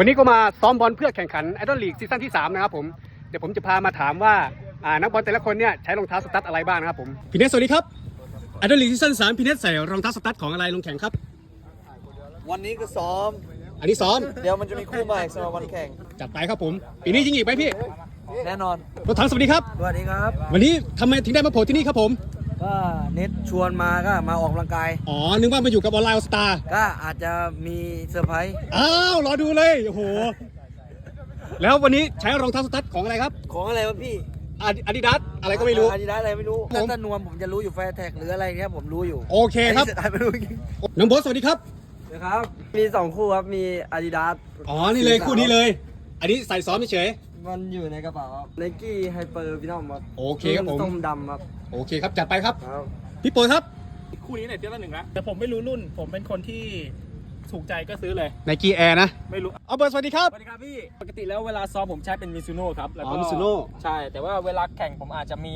วันนี้ก็มาซ้อมบอลเพื่อแข่งขันไอดอลลีกซีซั่นที่ 3 นะครับผม เดี๋ยวผมจะพามาถามว่าอ่านักบอลแต่ละคนเนี่ยใช้รองเท้าสตั๊ดอะไรบ้างนะครับผมพี่เนสสวัสดีครับไอดอลลีกซีซั่น3พี่เนสใส่รองเท้าสตั๊ดของอะไรลงแข่งครับ วันนี้ก็ซ้อม อันนี้ซ้อม เดี๋ยวมันจะมีคู่ใหม่สำหรับวันแข่ง จัดไปครับผมปีนี้ยิงอีกไหมพี่แน่นอนรถถังสวัสดีครับ สวัสดีครับ วันนี้ทำไมถึงได้มาโผล่ที่นี่ครับผม ก็เน็ตชวนมาก็มาออกกำลังกาย อ๋อ นึกว่ามาอยู่กับออนไลน์สตาร์ก็อาจจะมีเซอร์ไพรส์อ้าว รอดูเลย โอ้โห แล้ววันนี้ใช้รองเท้าสตั๊ดของอะไรครับของอะไรวะพี่อาดิดาสอะไรก็ไม่รู้ อาดิดาสอะไรไม่รู้ผม ถ้าตานวมผมจะรู้อยู่แฟร์แท็กหรืออะไรเนี่ยผมรู้อยู่โอเคครับไอ้สุดท้ายไม่รู้จริงน้องโบอสสวัสดีครับ นะครับ มีสองคู่ครับ มีอาดิดาส อ๋อ นี่เลยคู่นี้เลย อันนี้ใส่ซ้อมเฉย มันอยู่ในกระเป๋าไนกี้ไฮเปอร์พี่น้องครับโอเคครับผม ส้มดำครับโอเคครับ จัดไปครับ ครับ พี่โปรยครับคู่นี้เนี่ยเดือนละหนึ่งนะแต่ผมไม่รู้รุ่น ผมเป็นคนที่ถูกใจก็ซื้อเลย ไนกี้แอร์นะ ไม่รู้ เอาเบิร์ดสวัสดีครับ สวัสดีครับพี่ ปกติแล้วเวลาซ้อมผมใช้เป็นมิซูโน่ครับแล้วอ๋ก็อ Mizuno ใช่ แต่ว่าเวลาแข่งผมอาจจะมี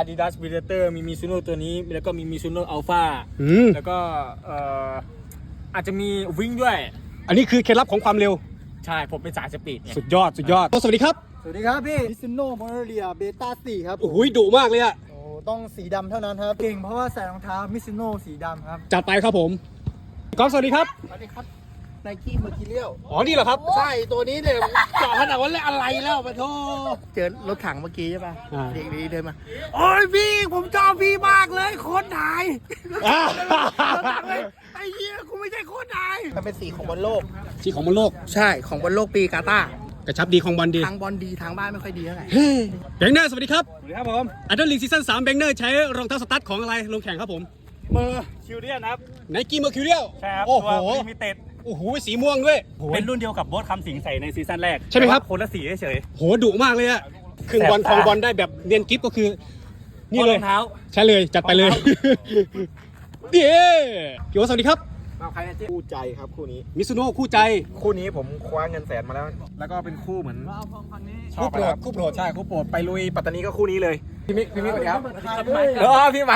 Adidas Predator มีมิซูโน่ตัวนี้ แล้วก็มีมิซูโน่อัลฟาอืม แล้วก็เอ่ออาจจะมีวิ่งด้วย อันนี้คือเคล็ดลับของความเร็ว ใช่ ผมเป็นสายสปีดไง สุดยอด สุดยอดโอ้สวัสดีครับ สวัสดีครับพี่มิซุโน่มอร์เรียเบต้าสี่ครับโอ้โหดุมากเลยอะโอ้ต้องสีดำเท่านั้นครับ เก่งเพราะว่าใส่รองเท้ามิซุโน่สีดำครับ จัดไปครับผมก๊อฟสวัสดีครับ สวัสดีครับไนกี้เมอร์คิเรียลอ๋อ นี่เหรอครับ ใช่ตัวนี้เนี่ยเจาะขนาดว่าเล่นอะไรแล้วปะโทเจอรถถังเมื่อกี้ใช่ป่ะอ่า เด็กดีเดินมา โอ้ยพี่ผมชอบพี่มากเลยคนไทยอ่ารถถังเลยไอ้เหี้ยกูไม่ใช่คนไทยมันเป็นสีของบอลโลกที่ของบนโลก ใช่ของบอลโลกปีกาตาร์ กระชับดีของบอลดีทางบอลดีทางบ้านไม่ค่อยดีเท่าไหร่เฮ้ยแบงเนอร์สวัสดีครับสวัสดีครับผมอันเดอร์ลีกซีซั่น3แบงเนอร์ใช้รองเท้าสตั๊ดของอะไรลงแข่งครับผมเมอร์คิวเรียนครับไนกี้เมอร์คิวเรียลใช่ครับโอ้โหตัวลิมิเต็ดโอ้โหสีม่วงด้วยโอ้โหเป็นรุ่นเดียวกับโบ๊ทคำสิงใส่ในซีซั่นแรกใช่ไหมครับแต่ว่าคนละสีเฉยโหดุมากเลยอะครึ่งบอลแสบคตาองบอลได้แบบเนียนกิฟก็คือๆนี่เลยรองเท้าใช่เลยจัดไปเลยเย้พี่โอสวัสดีครับ มาใครเนี่ยคู่ใจครับคู่นี้ มิซุโน่คู่ใจ คู่นี้ผมคว้าเงินแสนมาแล้ว แล้วก็เป็นคู่เหมือนชอคู่บโปรคดรับคู่โปรดใช่คู่โปรดไปลุยปัตตานีก็คู่นี้เลยพี่มิกพี่มิกสวัสดีครับเออพี่ไหม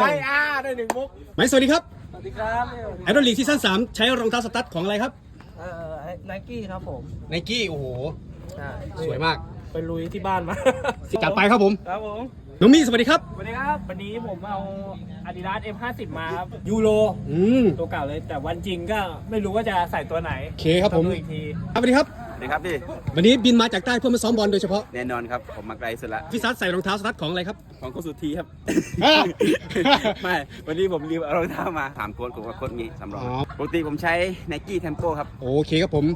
ไอ้อาได้หนึ่งมุกไหมสวัสดีครับสวัสดีครับไอดอลลีกซีซั่น3ใช้รองเท้าสตั๊ดของอะไรครับเอ่อไนกี้ครับผมไนกี้โอ้โหใช่สวยมากไปลุยที่บ้านมาจัดไปครับผมครับผม น้องมี่สวัสดีครับ สวัสดีครับ วันนี้ผมเอา Adidas M50 มาครับ ยูโร อืมตัวเก่าเลย แต่วันจริงก็ไม่รู้ว่าจะใส่ตัวไหนโอเคครับผมต้องดูอีกทีครับสวัสดีครับ สวัสดีครับพี่ วันนี้บินมาจากใต้เพื่อมาซ้อมบอลโดยเฉพาะแน่นอนครับ ผมมาไกลสุดละพี่ซัดใส่รองเท้าสตั๊ดของอะไรครับ ของโค้ชสุธีครับ อ้าว ไม่ วันนี้ผมรีบเอารองเท้ามา ถามโค้ชผมว่าโค้ชมีสำรอง อ๋อ ปกติผมใช้ n นกี้เทมโปครับ โอเคครับผม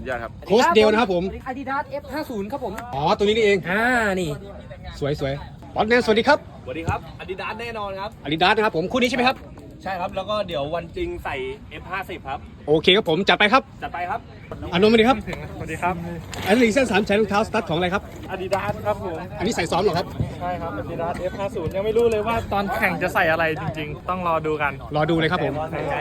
สุดยอดครับ โค้ชเดลนะครับผม อาดิดาส F50 ครับผม อ๋อ ตัวนี้นี่เอง อ่า นี่ สวยสวยบอลแมนสวัสดีครับสวัสดีครับ Adidas แน่นอนครับ อาดิดาสนะครับผม คู่นี้ใช่ไหมครับ ใช่ครับ แล้วก็เดี๋ยววันจริงใส่ F50 ครับ โอเคครับผม จัดไปครับ จัดไปครับอานนท์สวัสดีครับ สวัสดีครับไอดอลลีกซีซั่น3ใช้รองเท้าสตั๊ดของอะไรครับ Adidas ครับผม อันนี้ใส่ซ้อมเหรอครับ ใช่ครับ Adidas F50 ยังไม่รู้เลยว่าตอนแข่งจะใส่อะไรจริง ๆ ต้องรอดูกัน รอดูเลยครับผมใจ